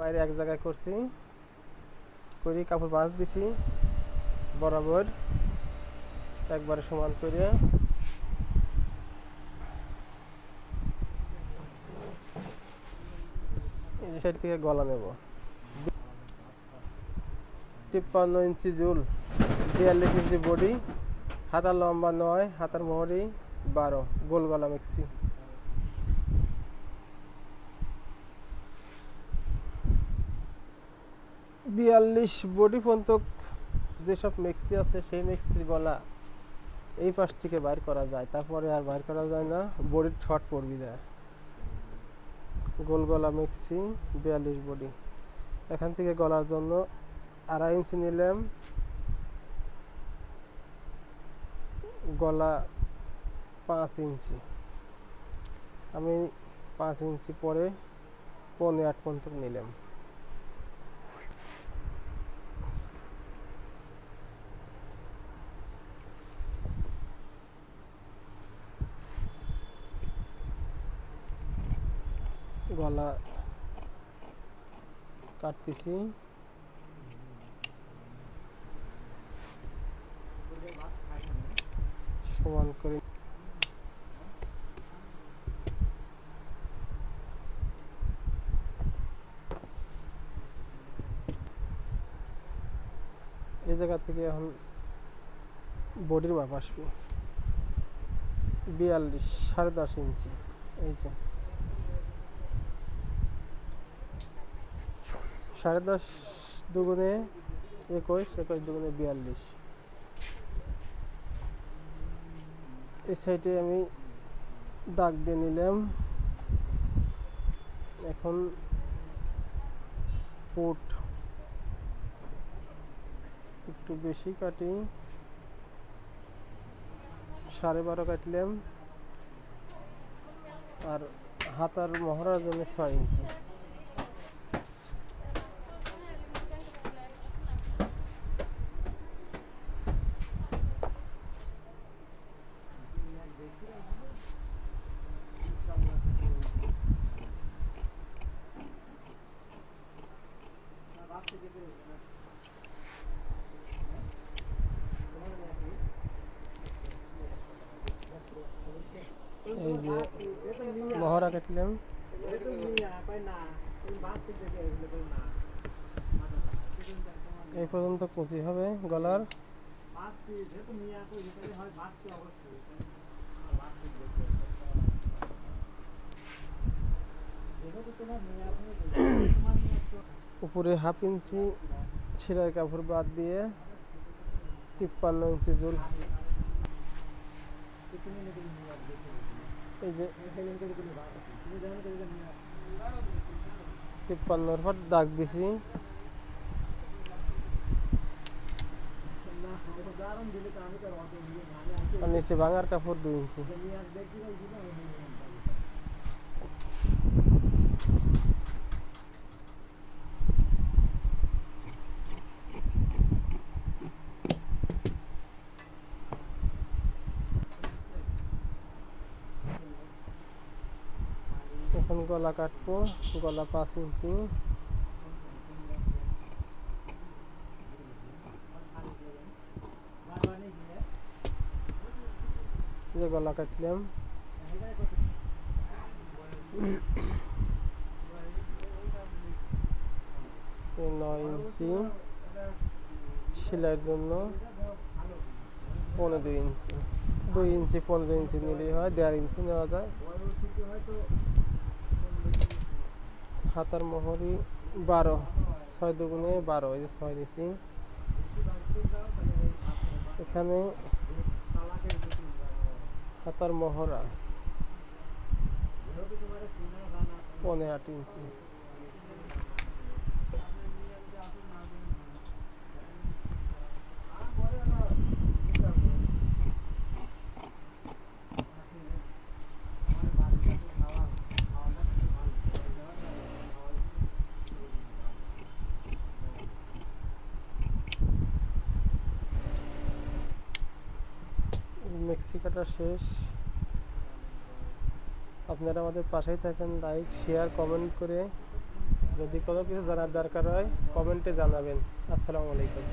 বাইরে এক জায়গায় করছি। করি, কাপড় বাঁচ দিছি, বরাবর একবারে সমান করে। সাইড থেকে গলা নেব। তিপ্পান্ন ইঞ্চি জুল, বিয়াল্লিশ ইঞ্চি বডি, হাতার লম্বা নয়, হাতার মোহরি বারো, গোল গলা মিক্সি। বিয়াল্লিশ বডি পর্যন্ত যেসব মিক্সি আছে, সেই মিক্সির গলা এই পাশ থেকে বাইর করা যায়। তারপরে আর বাইর করা যায় না, বডির ছট পড়বি যায় গোল গলা মিক্সি, বিয়াল্লিশ বডি। এখান থেকে গলার জন্য আড়াই ইঞ্চি নিলাম। গলা পাঁচ ইঞ্চি। আমি পাঁচ ইঞ্চি পরে পৌনে আট পর্যন্ত নিলাম। গলা কাটতেছি। সমান করে এই জায়গা থেকে এখন বডির মাপ আসবে। বিয়াল্লিশ, সাড়ে দশ ইঞ্চি, এই যে। সাড়ে দশ দুগুণে একুশ একুশ দুগুণে বিয়াল্লিশ। এই সাইডে আমি দাগ দিয়ে নিলাম। এখন ফুট একটু বেশি কাটি। সাড়ে বারো কাটলাম। আর হাতার মহড়ার জন্য ছয় ইঞ্চি। যে মহড়া কাটলাম এই পর্যন্ত কুচি হবে গলার। উপরে হাফ ইঞ্চি সেলাই কাপড় বাদ দিয়ে তিপ্পান্ন ইঞ্চি জুল এই যে তিপ্পান্নর পর দাগ দিছি আর নিচে ভাঙার কাপড় দুই ইঞ্চি এখন গলা কাটবো, গলা পাঁচ ইঞ্চি। যে গলা কাটলাম। নয় ইঞ্চি সেলাইয়ের জন্য পনেরো ইঞ্চি। দুই ইঞ্চি, পনেরো ইঞ্চি নিলেই হয়, দেড় ইঞ্চি নেওয়া যায়। হাতার মহরি বারো, ছয় দুগুণে বারো, এই যে ছয় দিছি এখানে হাতার মহরা পনে আট ইঞ্চি। কাটা শেষ। আপনারা আমাদের পাশেই থাকেন লাইক শেয়ার কমেন্ট করে যদি কোনো কিছু জানার দরকার হয় কমেন্টে জানাবেন। আসসালামু আলাইকুম।